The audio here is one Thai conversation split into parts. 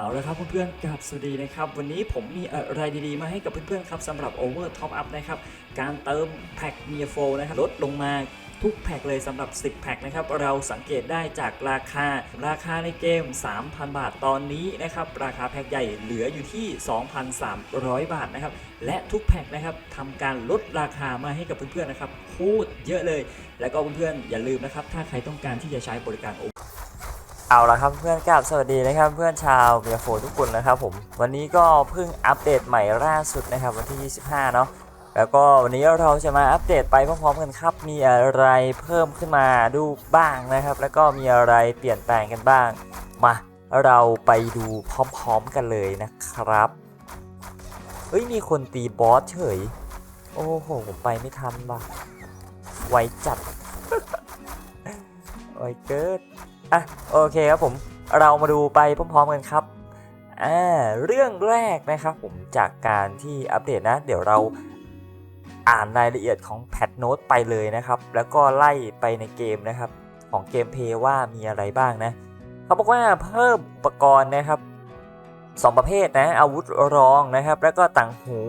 เอาละครับเพื่อนๆกับสวัสดีนะครับ วันนี้ผมมีอะไรดีๆ มาให้กับเพื่อนๆครับสำหรับ Over Top Up นะครับ การเติมแพ็คเมียโฟนะครับลดลงมาทุกแพ็คเลยสำหรับ 10 แพ็คนะครับ เราสังเกตได้จากราคา ราคาในเกม 3,000 บาทตอนนี้นะครับ ราคาแพ็คใหญ่เหลืออยู่ที่ 2,300 บาทนะครับ และทุกแพ็คนะครับทำการลดราคามาให้กับเพื่อนๆนะครับโคตรเยอะเลย แล้วก็เพื่อนๆอย่าลืมนะครับ ถ้าใครต้องการที่จะใช้บริการ เอาละครับเพื่อนกราบสวัสดีนะครับเพื่อนชาวเบียโฟทุกคนนะครับผมวันนี้ก็เพิ่งอัปเดตใหม่ล่าสุดนะครับวันที่ 25 เนาะแล้วก็วันนี้เราจะมาอัปเดตไปพร้อมๆกันครับ มีอะไรเพิ่มขึ้นมาดูบ้างนะครับ แล้วก็มีอะไรเปลี่ยนแปลงกันบ้าง มาเราไปดูพร้อมๆกันเลยนะครับเฮ้ยมีคนตีบอสเฉย โอ้โหผมไปไม่ทันว่ะไวจัดไวเกิด อะโอเคครับผมเรามาดูไปพร้อมๆกันครับอ่าเรื่องแรกนะครับผมจากการที่อัปเดตนะ เดี๋ยวเราอ่านรายละเอียดของแพทโน้ตไปเลยนะครับ แล้วก็ไล่ไปในเกมนะครับ ของเกมเพย์ว่ามีอะไรบ้างนะเขาบอกว่าเพิ่มอุปกรณ์นะครับสองประเภทนะอาวุธรองนะครับ แล้วก็ต่างหู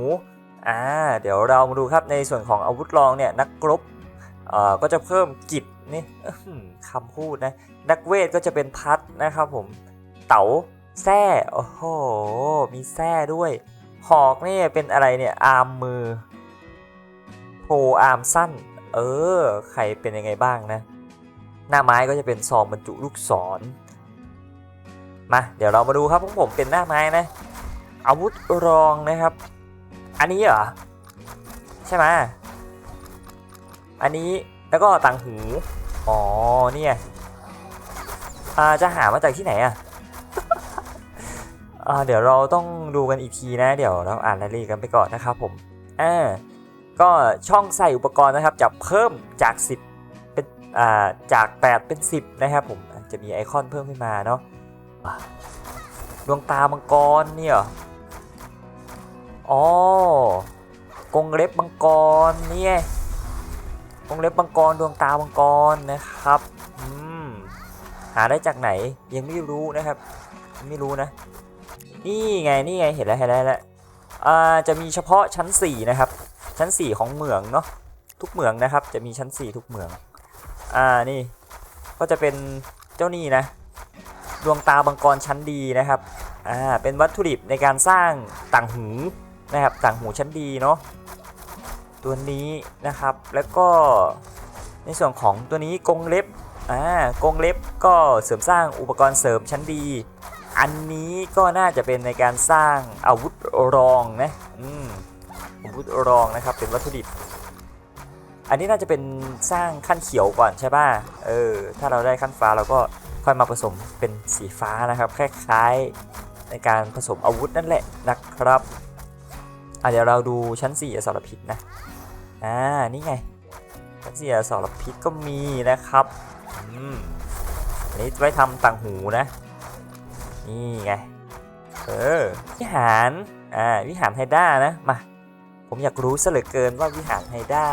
อ่าเดี๋ยวเรามาดูครับในส่วนของอาวุธรองเนี่ยนักรบ ก็จะเพิ่มกิจนี่คำพูดนะ นักเวทก็จะเป็นพัดนะครับผม เต๋าแส้โอ้โห มีแส้ด้วย หอกนี่เป็นอะไรเนี่ยอาร์มมือโพอาร์มสั้น เออ ใครเป็นยังไงบ้างนะ หน้าไม้ก็จะเป็นซองบรรจุลูกศร มาเดี๋ยวเรามาดูครับของผมเป็นหน้าไม้นะ อาวุธรองนะครับ อันนี้เหรอ ใช่ไหม อันนี้แล้วก็ต่างหู อ๋อเนี่ยอ่าจะหามาจากที่ไหนอะอ่าเดี๋ยวเราต้องดูกันอีกทีนะ เดี๋ยวเราอ่านรายละเอียดกันไปก่อนนะครับผมอ่าก็ช่องใส่อุปกรณ์นะครับจะเพิ่มจาก 10 เป็นอ่าจาก 8 เป็น 10 นะครับผมจะมีไอคอนเพิ่มขึ้นมาเนาะดวงตามังกรเนี่ยอ๋อกงเล็บมังกรเนี่ย วงเล็บมังกรดวงตามังกรนะครับอืมหาได้จากไหนยังไม่รู้นะครับ ไม่รู้นะ นี่ไงนี่ไงเห็นแล้วเห็นแล้วเห็นแล้วอ่าจะมีเฉพาะชั้น 4 นะครับ ชั้น 4 ของเหมืองเนาะทุกเหมืองนะครับ จะมีชั้น 4 ทุกเหมืองอ่านี่ ก็จะเป็นเจ้านี่นะดวงตามังกรชั้นดีนะครับอ่าเป็นวัตถุดิบในการสร้างต่างหูนะครับต่างหูชั้นดีเนาะ ตัวนี้นะครับ แล้วก็ในส่วนของตัวนี้กงเล็บอ่ากงเล็บก็เสริมสร้างอุปกรณ์เสริมชั้นดี อันนี้ก็น่าจะเป็นในการสร้างอาวุธรองนะอืมอาวุธรองนะครับเป็นวัตถุดิบ อันนี้น่าจะเป็นสร้างขั้นเขียวก่อนใช่ป่ะเออถ้าเราได้ขั้นฟ้าเราก็ค่อยมาผสมเป็นสีฟ้านะครับคล้ายๆในการผสมอาวุธนั่นแหละนะครับอะเดี๋ยวเราดูชั้น4อสรพิษนะ อ่า นี่ไงชั้นสี่อสรพิษก็มีนะครับ อืมอันนี้ไว้ทำต่างหูนะ นี่ไง เออ วิหาร อ่า วิหารไฮด้านะ มา ผมอยากรู้ซะเหลือเกินว่าวิหารไฮด้า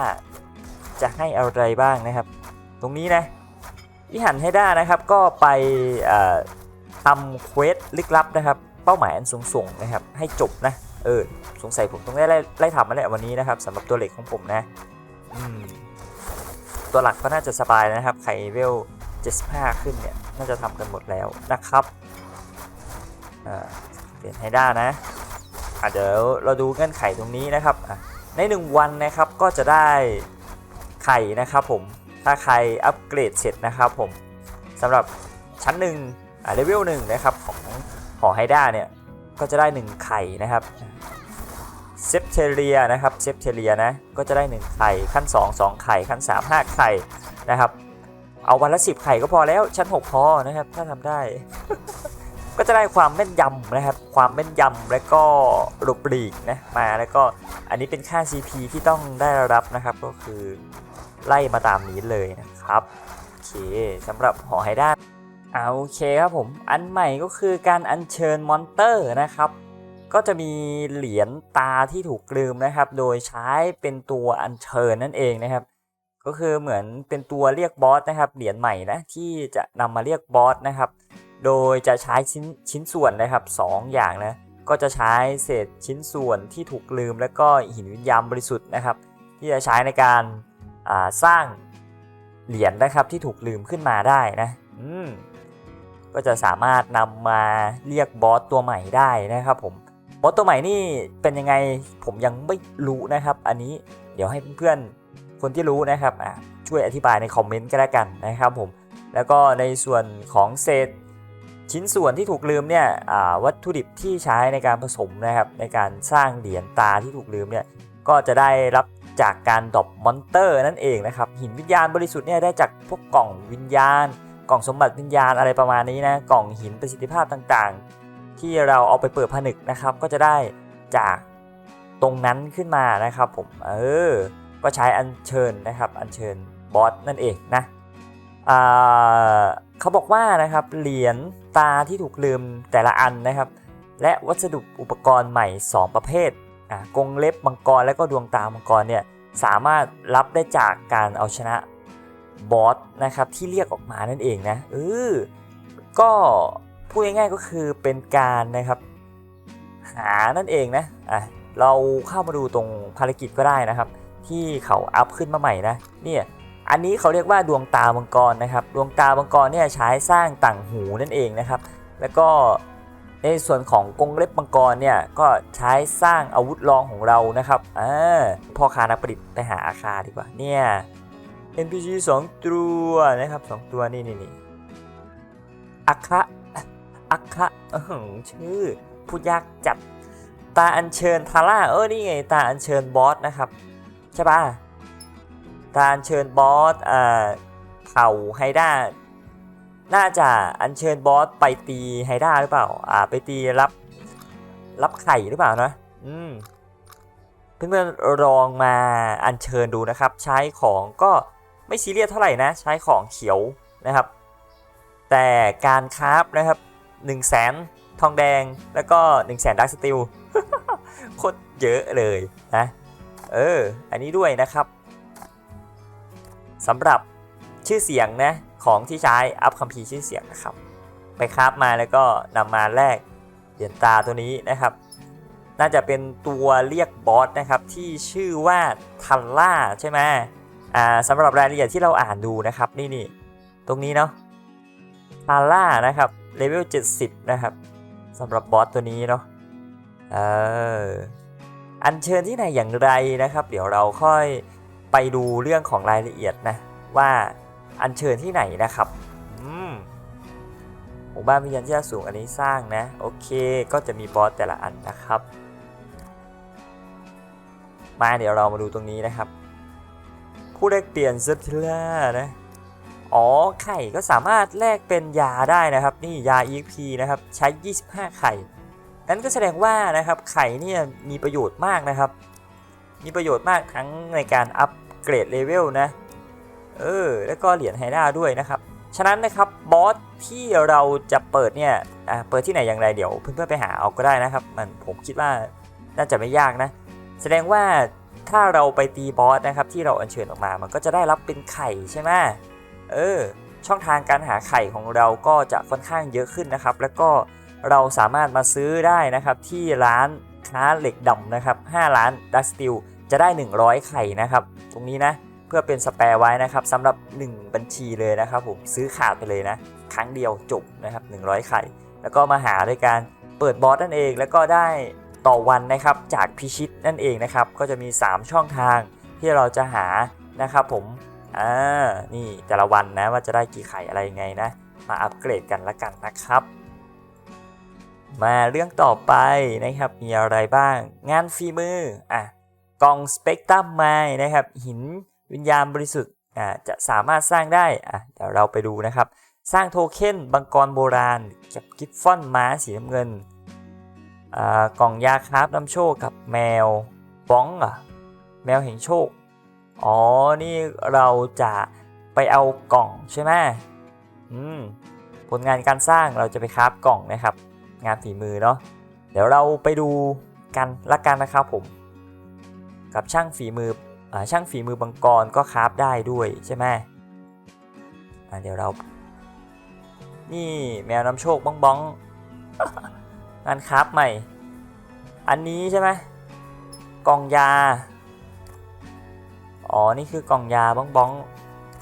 จะให้อะไรบ้างนะครับ ตรงนี้นะ วิหารไฮด้านะครับก็ไปทำเควสลึกลับนะครับ เป้าหมายอันสูงส่งนะครับ ให้จบนะ ออสงสัยผมต้องได้ไล่ไล่ทำมาแหละวันนี้นะครับสำหรับตัวเหล็กของผมนะอืมตัวหลักก็น่าจะสบายนะครับใครเวล75 ขึ้นเนี่ยน่าจะทำกันหมดแล้วนะครับเปลี่ยนให้ได้นะอะเดี๋ยวเราดูเงื่อนไขตรงนี้นะครับใน 1 วันนะครับก็จะได้ไข่นะครับผมถ้าใครอัปเกรดเสร็จนะครับผมสำหรับชั้นหนึ่งอาเลเวลหนึ่งนะครับของขอไฮด้าเนี่ย ก็จะได้ 1 ไข่นะครับเซปเทเรียนะครับเซปเทเรียนะก็จะได้ 1 ไข่ขั้น 2 2 ไข่ขั้น 3 5 ไข่นะครับ เอาวันละ 10 ไข่ก็พอแล้วชั้น 6 พอนะครับ ถ้าทำได้ ก็จะได้ความแม่นยำนะครับ ความแม่นยำและก็หลบหลีกนะมาแล้วก็อันนี้เป็นค่า CP ที่ต้องได้รับนะครับก็คือไล่มาตามนี้เลยนะครับโอเคสำหรับหอไฮด้า อาโอเคครับผม อันใหม่ก็คือการอัญเชิญมอนเตอร์นะครับ ก็จะมีเหรียญตาที่ถูกลืมนะครับ โดยใช้เป็นตัวอัญเชิญนั่นเองนะครับ ก็คือเหมือนเป็นตัวเรียกบอสนะครับ เหรียญใหม่นะที่จะนำมาเรียกบอสนะครับ โดยจะใช้ชิ้นชิ้นส่วนนะครับสองอย่างนะ ก็จะใช้เศษชิ้นส่วนที่ถูกลืม และก็หินวิญญาณบริสุทธิ์นะครับ ที่จะใช้ในการาสร้างเหรียญนะครับที่ถูกลืมขึ้นมาได้นะ อืม ก็จะสามารถนำมาเรียกบอสตัวใหม่ได้นะครับผมบอสตัวใหม่นี่เป็นยังไงผมยังไม่รู้นะครับ อันนี้เดี๋ยวให้เพื่อนๆคนที่รู้นะครับช่วยอธิบายในคอมเมนต์ก็แล้วกันนะครับผมแล้วก็ในส่วนของเศษชิ้นส่วนที่ถูกลืมเนี่ยวัตถุดิบที่ใช้ในการผสมนะครับในการสร้างเหรียญตาที่ถูกลืมเนี่ยก็จะได้รับจากการดรอปมอนเตอร์นั่นเองนะครับหินวิญญาณบริสุทธิ์เนี่ยได้จากพวกกล่องวิญญาณ กล่องสมบัติวิญญาณอะไรประมาณนี้นะ กล่องหินประสิทธิภาพต่างๆ ที่เราเอาไปเปิดผนึกนะครับ ก็จะได้จากตรงนั้นขึ้นมานะครับผม เออ ก็ใช้อัญเชิญนะครับ อัญเชิญบอสนั่นเองนะเขาบอกว่านะครับเหรียญตาที่ถูกลืมแต่ละอันนะครับ และวัสดุอุปกรณ์ใหม่ 2 ประเภทกงเล็บมังกรและก็ดวงตามังกรเนี่ยสามารถรับได้จากการเอาชนะ บอสนะครับที่เรียกออกมานั่นเองนะเออก็พูดง่ายๆก็คือเป็นการนะครับหานั่นเองนะอะเราเข้ามาดูตรงภารกิจก็ได้นะครับ ที่เขาอัพขึ้นมาใหม่นะเนี่ยอันนี้เขาเรียกว่าดวงตามังกรนะครับ ดวงตามังกรเนี่ยใช้สร้างต่างหูนั่นเองนะครับ แล้วก็ในส่วนของกรงเล็บมังกรเนี่ยก็ใช้สร้างอาวุธรองของเรานะครับอ่าพ่อค้านักประดิษฐ์ไปหาอาคาดีกว่าเนี่ย NPC 2 ตัวนะครับ 2 ตัวนี่นี่นี่อัคระอัคระอื้อชื่อพูดยากจัดตาอัญเชิญทาร่าเออนี่ไงตาอัญเชิญบอสนะครับใช่ปะการเชิญบอสอ่าเผ่าไฮด้าน่าจะอัญเชิญบอสไปตีไฮด้าหรือเปล่าอ่าไปตีรับรับไข่หรือเปล่านะอืมเพื่อนๆลองมาอัญเชิญดูนะครับ ใช้ของก็ ไม่ซีเรียสเท่าไหร่นะ ใช้ของเขียวนะครับ แต่การคราฟนะครับ1 0 0 0 0แสนทองแดงแล้วก็1 0 0 0 0แสนดักสติลโคตรเยอะเลยนะ เออ อันนี้ด้วยนะครับสำหรับชื่อเสียงนะของที่ใช้อัพคัมภีร์ชื่อเสียงนะครับ ไปคราฟมาแล้วก็นำมาแลกเหรียญตาตัวนี้นะครับ น่าจะเป็นตัวเรียกบอสนะครับที่ชื่อว่าทัลล่าใช่ไหม อ่าสำหรับรายละเอียดที่เราอ่านดูนะครับนี่นี่ตรงนี้เนาะทัลล่านะครับเลเวล70 นะครับสำหรับบอสตัวนี้เนาะเอออัญเชิญที่ไหนอย่างไรนะครับ เดี๋ยวเราค่อยไปดูเรื่องของรายละเอียดนะ ว่าอัญเชิญที่ไหนนะครับอืมหมู่บ้านวิญญาณที่สูงอันนี้สร้างนะ โอเคก็จะมีบอสแต่ละอันนะครับ มาเดี๋ยวเรามาดูตรงนี้นะครับ ผู้แลกเปลี่ยนเซอร์ทิล่านะ อ๋อ ไข่ก็สามารถแลกเป็นยาได้นะครับ นี่ยา EXP นะครับ ใช้ 25 ไข่ นั้นก็แสดงว่านะครับไข่เนี่ยมีประโยชน์มากนะครับ มีประโยชน์มากทั้งในการอัปเกรดเลเวลนะ เออ แล้วก็เหรียญไฮด้าด้วยนะครับ ฉะนั้นนะครับบอสที่เราจะเปิดเนี่ยอ่าเปิดที่ไหนอย่างไรเดี๋ยวเพื่อนๆไปหาเอาก็ได้นะครับ มันผมคิดว่าน่าจะไม่ยากนะ แสดงว่า ถ้าเราไปตีบอสนะครับที่เราอัญเชิญออกมา มันก็จะได้รับเป็นไข่ใช่ไหมเออ ช่องทางการหาไข่ของเราก็จะค่อนข้างเยอะขึ้นนะครับ แล้วก็เราสามารถมาซื้อได้นะครับที่ร้านค้าเหล็กดำนะครับ5ล้านดัสติลจะได้ 100 ไข่นะครับ ตรงนี้นะเพื่อเป็นสแปร์ไว้นะครับสำหรับ 1 บัญชีเลยนะครับผมซื้อขาดไปเลยนะ ครั้งเดียวจบนะครับ100 ไข่ แล้วก็มาหาด้วยการเปิดบอสนั่นเองแล้วก็ได้ ต่อวันนะครับจากพิชิตนั่นเองนะครับ ก็จะมี 3 ช่องทางที่เราจะหานะครับผมอ่านี่แต่ละวันนะว่าจะได้กี่ไข่อะไรยังไงนะ มาอัปเกรดกันละกันนะครับ มาเรื่องต่อไปนะครับมีอะไรบ้าง งานฝีมืออะกองสเปกตรัมไม้นะครับ หินวิญญาณบริสุทธิ์อ่าจะสามารถสร้างได้อะเดี๋ยวเราไปดูนะครับ สร้างโทเค็นบังกรโบราณกับกิฟฟอนม้าสีน้ำเงิน กล่องยาคราฟน้ำโชคกับแมวบ้องอะแมวแห่งโชค อ๋อ นี่เราจะไปเอากล่องใช่ไหมอืม ผลงานการสร้างเราจะไปคราฟกล่องนะครับ งานฝีมือเนาะ เดี๋ยวเราไปดูกันละกันนะครับผม กับช่างฝีมืออช่างฝีมือบังกรก็คราฟได้ด้วยใช่ไหมเดี๋ยวเรา นี่แมวน้ำโชคบ้องบ้อง งานคราฟใหม่ อันนี้ใช่ไหมกล่องยา อ๋อ นี่คือกล่องยาบ้องบ้อง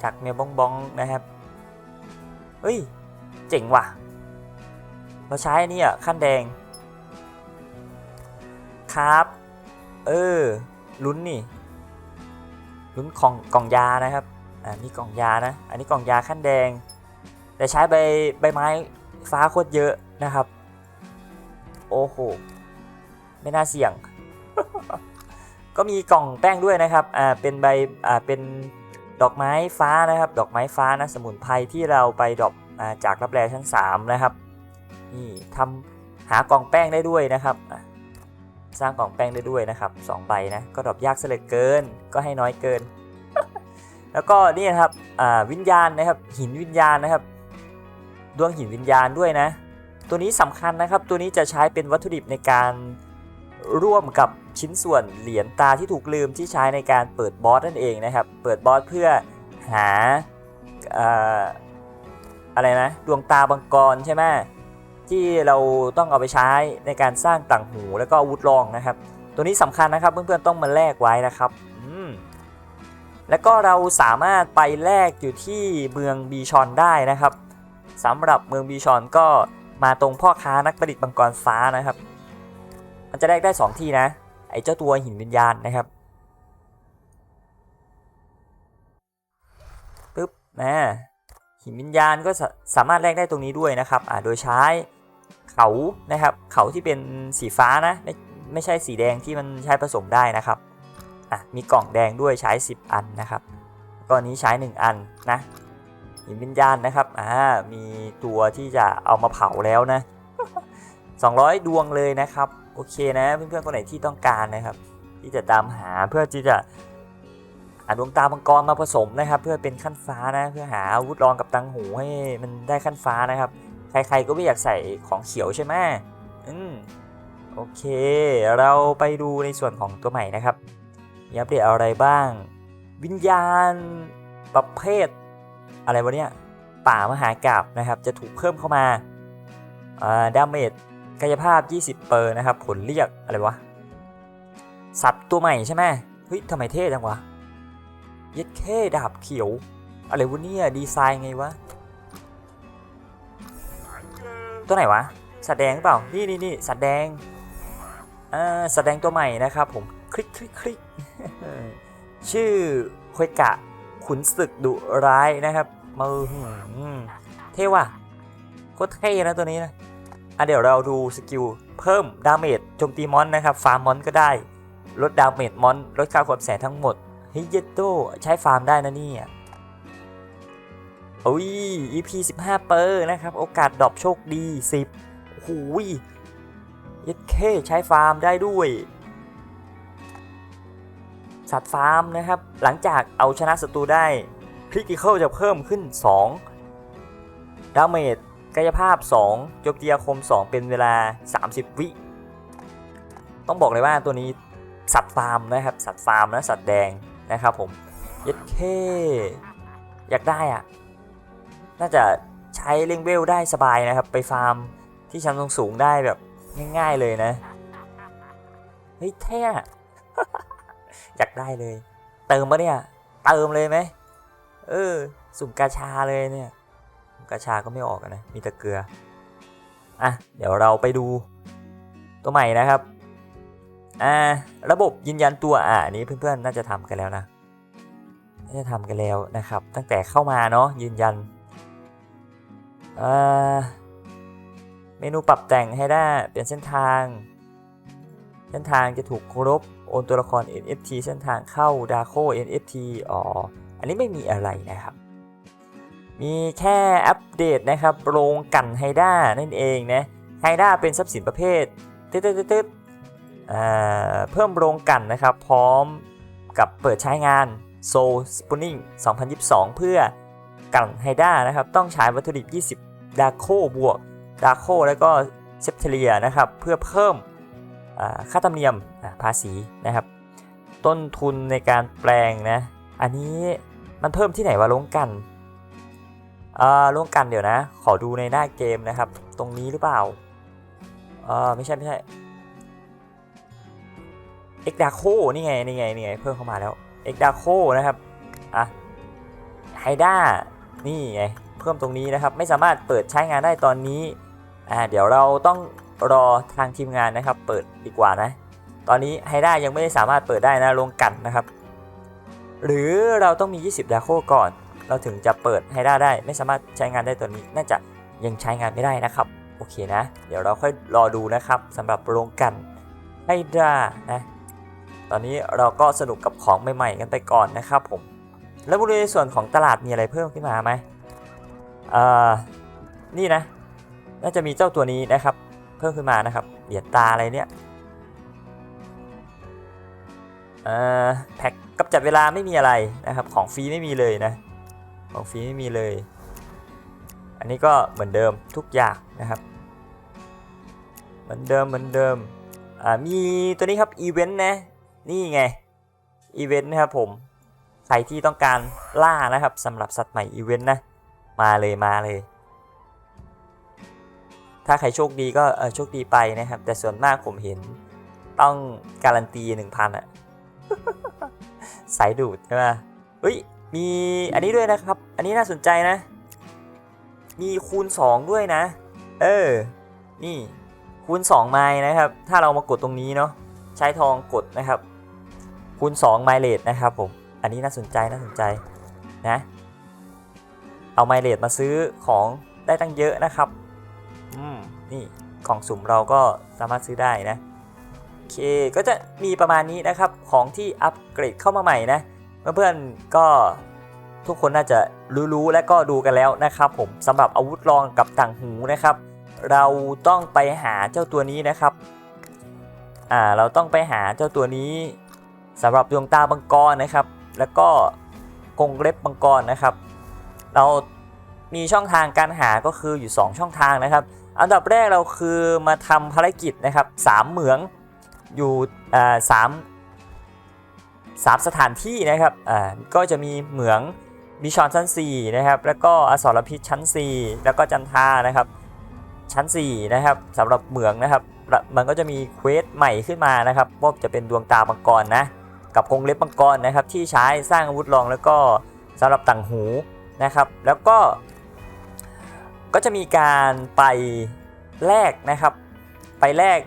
จากแมวบ้องบ้องนะครับ เฮ้ย เจ๋งว่ะ เราใช้อันนี้อะขั้นแดง ครับ เออ ลุ้นนี่ ลุ้นของกล่องยานะครับ อ่านี่กล่องยานะ อันนี้กล่องยาขั้นแดง แต่ใช้ใบใบไม้ฟ้าโคตรเยอะนะครับ โอ้โห ไม่น่าเสี่ยง ก็มีกล่องแป้งด้วยนะครับ อ่า เป็นใบ อ่า เป็นดอกไม้ฟ้านะครับ ดอกไม้ฟ้านะ สมุนไพรที่เราไปดรอปอ่าจากรับแรชั้น 3 นะครับ นี่ทำหากล่องแป้งได้ด้วยนะครับ สร้างกล่องแป้งได้ด้วยนะครับสองใบนะ ก็ดรอปยากเสยเหลือเกิน ก็ให้น้อยเกิน แล้วก็นี่นะครับอ่าวิญญาณนะครับ หินวิญญาณนะครับ ดวงหินวิญญาณด้วยนะ ตัวนี้สำคัญนะครับ ตัวนี้จะใช้เป็นวัตถุดิบในการร่วมกับชิ้นส่วนเหรียญตาที่ถูกลืมที่ใช้ในการเปิดบอสนั่นเองนะครับ เปิดบอสเพื่อหาอะไรนะดวงตาบังกรใช่ไหมที่เราต้องเอาไปใช้ในการสร้างต่างหูแล้วก็อาวุธรองนะครับ ตัวนี้สำคัญนะครับเพื่อนๆต้องมาแลกไว้นะครับแล้วก็เราสามารถไปแลกอยู่ที่เมืองบีชอนได้นะครับสำหรับเมืองบีชอนก็ มาตรงพ่อค้านักประดิษฐ์บังกรฟ้านะครับ มันจะแลกได้ 2 ที่นะ ไอ้เจ้าตัวหินวิญญาณนะครับปึ๊บนะหินวิญญาณก็สาสามารถแลกได้ตรงนี้ด้วยนะครับอ่าโดยใช้เขานะครับ เขาที่เป็นสีฟ้านะไม่ไม่ใช่สีแดงที่มันใช้ผสมได้นะครับอะมีกล่องแดงด้วยใช้ 10 อันนะครับก้อนนี้ใช้ 1 อันนะ หินวิญญาณนะครับอ่ามีตัวที่จะเอามาเผาแล้วนะ 200 ดวงเลยนะครับ โอเคนะ เพื่อนๆคนไหนที่ต้องการนะครับ ที่จะตามหาเพื่อที่จะหาดวงตามังกรมาผสมนะครับ เพื่อเป็นขั้นฟ้านะ เพื่อหาอาวุธรองกับตังหูให้มันได้ขั้นฟ้านะครับ ใครๆก็ไม่อยากใส่ของเขียวใช่ไหมอืมโอเค เราไปดูในส่วนของตัวใหม่นะครับมีอัปเดตอะไรบ้าง วิญญาณประเภท อะไรวะเนี่ยป่ามหากราบนะครับจะถูกเพิ่มเข้ามาดาเมจกายภาพ 20 เปอร์นะครับ ผลเรียกอะไรวะ สัตว์ตัวใหม่ใช่ไหมเฮ้ยทำไมเท่จังวะเย็ดแค่ดาบเขียว อะไรวะเนี่ยดีไซน์ไงวะ ตัวไหนวะ สัตว์แดงหรือเปล่า นี่นี่นี่สัตว์แดงอ่าสัตว์แดงตัวใหม่นะครับผมคลิกคลิกคลิกชื่อฮวยกะขุนศึกดุร้ายนะครับ มือเท่ว่ะโคตรเท่นะตัวนี้นะอะเดี๋ยวเราดูสกิลเพิ่มดาเมจโจมตีมอนนะครับ ฟาร์มมอนก็ได้ ลดดาเมจมอน ลดค่าความแสงทั้งหมดเฮ้ยเยตโตใช้ฟาร์มได้นะนี่ยโอ้ย EP 15 เปอร์นะครับ โอกาสดรอปโชคดี 10โอ้โหยเย็ดเคใช้ฟาร์มได้ด้วย สัตว์ฟาร์มนะครับ หลังจากเอาชนะศัตรูได้ คริติคอลจะเพิ่มขึ้น 2 ดาเมจกายภาพ 2 โจมตีอาคม 2 เป็นเวลา 30 วิ ต้องบอกเลยว่าตัวนี้สัตว์ฟาร์มนะครับ สัตว์ฟาร์มนะ สัตว์แดงนะครับผมเย็ดเคอยากได้อะน่าจะใช้เล่งเวลได้สบายนะครับ ไปฟาร์มที่ชั้นสูงได้แบบง่าย ๆเลยนะ เฮ้ยเท่อะอยากได้เลย เติมปะเนี่ย เติมเลยไหม เออ สุ่มกาชาเลยเนี่ยกระชาก็ไม่ออกนะ มีแต่เกลือ อะ เดี๋ยวเราไปดูตัวใหม่นะครับ อ่า ระบบยืนยันตัว อ่านี้เพื่อนๆ น่าจะทำกันแล้วนะ น่าจะทำกันแล้วนะครับ ตั้งแต่เข้ามาเนาะยืนยัน อ่า เมนูปรับแต่งให้ได้เปลี่ยนเส้นทาง เส้นทางจะถูกลบโอนตัวละคร NFT เส้นทางเข้าดาโค NFT อ๋อ อันนี้ไม่มีอะไรนะครับ มีแค่อัปเดตนะครับโรงกันไฮด้านั่นเองนะไฮด้าเป็นทรัพย์สินประเภทตึ๊ดตึ๊ดตึ๊ดเพิ่มโรงกันนะครับ พร้อมกับเปิดใช้งาน Soul Spawning 2022 เพื่อกันไฮด้านะครับ ต้องใช้วัตถุดิบ 20 ดาโคบวก ดาโคแล้วก็เซปเทเลียนะครับ เพื่อเพิ่มค่าธรรมเนียมภาษีนะครับ ต้นทุนในการแปลงนะ อันนี้ มันเพิ่มที่ไหนวะโรงกันอ่าร่วมกันเดี๋ยวนะ ขอดูในหน้าเกมนะครับ ตรงนี้หรือเปล่าเออไม่ใช่ไม่ใช่เอ็กดาโคนี่ไงนี่ไงนี่ไงเพิ่มเข้ามาแล้วเอ็กดาโคนะครับอะไฮด้านี่ไงเพิ่มตรงนี้นะครับ ไม่สามารถเปิดใช้งานได้ตอนนี้อ่าเดี๋ยวเราต้องรอทางทีมงานนะครับ เปิดดีกว่านะ ตอนนี้ไฮด้ายังไม่ได้สามารถเปิดได้นะลงกันนะครับ หรือเราต้องมี 20 ดาโคก่อน เราถึงจะเปิดไฮด้าได้ ไม่สามารถใช้งานได้ตัวนี้ น่าจะยังใช้งานไม่ได้นะครับ โอเคนะ เดี๋ยวเราค่อยรอดูนะครับสำหรับโรงกันไฮด้านะ ตอนนี้เราก็สนุกกับของใหม่ๆกันไปก่อนนะครับผม แล้วบริเวณส่วนของตลาดมีอะไรเพิ่มขึ้นมาไหมเอ่อ นี่นะ น่าจะมีเจ้าตัวนี้นะครับ เพิ่มขึ้นมานะครับ เหรียญตาอะไรเนี่ย เอ่อ แพ็ก กับจัดเวลาไม่มีอะไรนะครับ ของฟรีไม่มีเลยนะ ของฟรีไม่มีเลย อันนี้ก็เหมือนเดิมทุกอย่างนะครับ เหมือนเดิมเหมือนเดิมอ่ามีตัวนี้ครับอีเวนต์นะ นี่ไงอีเวนต์นะครับผมใครที่ต้องการล่านะครับสำหรับสัตว์ใหม่อีเวนต์นะ มาเลยมาเลย ถ้าใครโชคดีก็เออโชคดีไปนะครับ แต่ส่วนมากผมเห็นต้องการันตี1,000อะ สายดูดใช่ไหมเฮ้ย มีอันนี้ด้วยนะครับ อันนี้น่าสนใจนะ มีคูณ 2 ด้วยนะ เออ นี่คูณ 2 ไมล์นะครับ ถ้าเรามากดตรงนี้เนาะ ใช้ทองกดนะครับ คูณ 2 ไมล์เลทนะครับผม อันนี้น่าสนใจน่าสนใจนะ เอาไมล์เลทมาซื้อของได้ตั้งเยอะนะครับ อืม นี่กล่องสุ่มเราก็สามารถซื้อได้นะ เค ก็จะมีประมาณนี้นะครับของที่อัปเกรดเข้ามาใหม่นะ เพื่อนๆก็ทุกคนน่าจะรู้ๆและก็ดูกันแล้วนะครับผมสำหรับอาวุธรองกับต่างหูนะครับ เราต้องไปหาเจ้าตัวนี้นะครับอ่าเราต้องไปหาเจ้าตัวนี้สำหรับดวงตาบังกรนะครับ แล้วก็กรงเล็บบังกรนะครับ เรามีช่องทางการหาก็คืออยู่ 2 ช่องทางนะครับ อันดับแรกเราคือมาทำภารกิจนะครับสามเหมือง อยู่สามสามสถานที่นะครับก็จะมีเหมืองบิชอนชั้น4นะครับแล้วก็อสรพิษชั้น 4 แล้วก็จันทานะครับชั้น4นะครับสำหรับเหมืองนะครับมันก็จะมีเควสใหม่ขึ้นมานะครับว่าจะเป็นดวงตามังกรนะกับกรงเล็บมังกรนะครับที่ใช้สร้างอาวุธรองแล้วก็สำหรับต่างหูนะครับแล้วก็ ก็จะมีการไปแลกนะครับ ไปแลก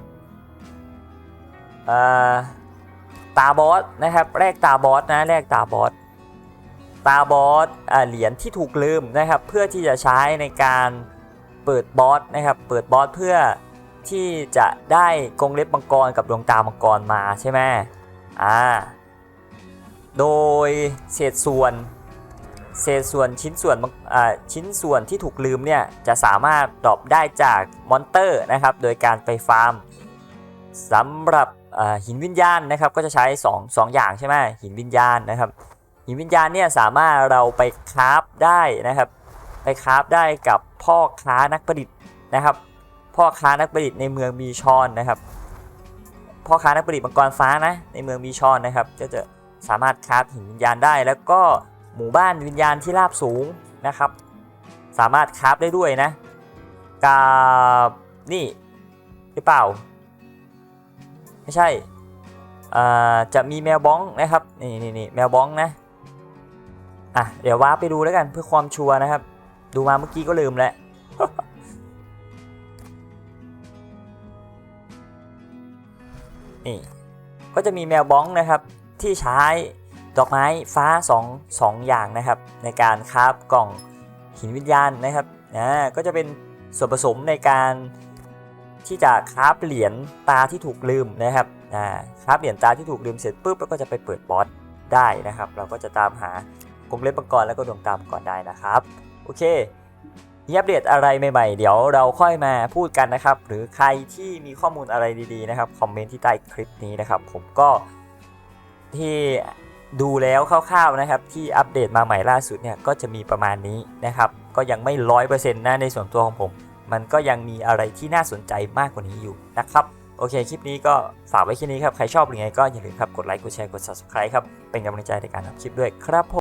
ตาบอสนะครับแลกตาบอสนะแลกตาบอสตาบอสเหรียญที่ถูกลืมนะครับเพื่อที่จะใช้ในการเปิดบอสนะครับเปิดบอสเพื่อที่จะได้กรงเล็บมังกรกับดวงตามังกรมาใช่ไหมอ่าโดยเศษส่วนเศษส่วนชิ้นส่วนชิ้นส่วนที่ถูกลืมเนี่ยจะสามารถดรอปได้จากมอนเตอร์นะครับ โดยการไปฟาร์มสำหรับ หินวิญญาณนะครับก็จะใช้2 2อย่างใช่ไหมหินวิญญาณนะครับ หินวิญญาณเนี่ยสามารถเราไปคราฟได้นะครับ ไปคราฟได้กับพ่อค้านักประดิษฐ์นะครับ พ่อค้านักประดิษฐ์ในเมืองมีชอนนะครับ พ่อค้านักประดิษฐ์มังกรฟ้านะในเมืองมีชอนนะครับก็จะสามารถคราฟหินวิญญาณได้ แล้วก็หมู่บ้านวิญญาณที่ราบสูงนะครับ สามารถคราฟได้ด้วยนะกับนี่หรือเปล่า ไม่ใช่จะมีแมวบ้องนะครับนี่นี่นี่แมวบ้องนะอะเดี๋ยวว้าร์ปไปดูแล้วกันเพื่อความชัวร์นะครับ ดูมาเมื่อกี้ก็ลืมแล้วนี่ก็จะมีแมวบ้องนะครับที่ใช้ดอกไม้ฟ้า2 2อย่างนะครับ ในการคราฟกล่องหินวิญญาณนะครับนะก็จะเป็นส่วนผสมในการ ที่จะคราฟเหรียญตาที่ถูกลืมนะครับนะคราฟเหรียญตาที่ถูกลืมเสร็จปุ๊บแล้วก็จะไปเปิดบอสได้นะครับ เราก็จะตามหากรงเล็บมังกรแล้วก็ดวงตามังกรได้นะครับ โอเคมีอัปเดตอะไรใหม่ๆ เดี๋ยวเราค่อยมาพูดกันนะครับ หรือใครที่มีข้อมูลอะไรดีๆนะครับคอมเมนต์ที่ใต้คลิปนี้นะครับ ผมก็ที่ดูแล้วคร่าวๆนะครับ ที่อัปเดตมาใหม่ล่าสุดเนี่ยก็จะมีประมาณนี้นะครับ ก็ยังไม่ร้อยเปอร์เซ็นต์นะในส่วนตัวของผม มันก็ยังมีอะไรที่น่าสนใจมากกว่านี้อยู่นะครับ โอเค คลิปนี้ก็ฝากไว้แค่นี้ครับ ใครชอบหรือไงก็อย่าลืมครับ กดไลค์ กดแชร์ กด subscribe ครับ เป็นกำลังใจในการทำคลิปด้วยครับผม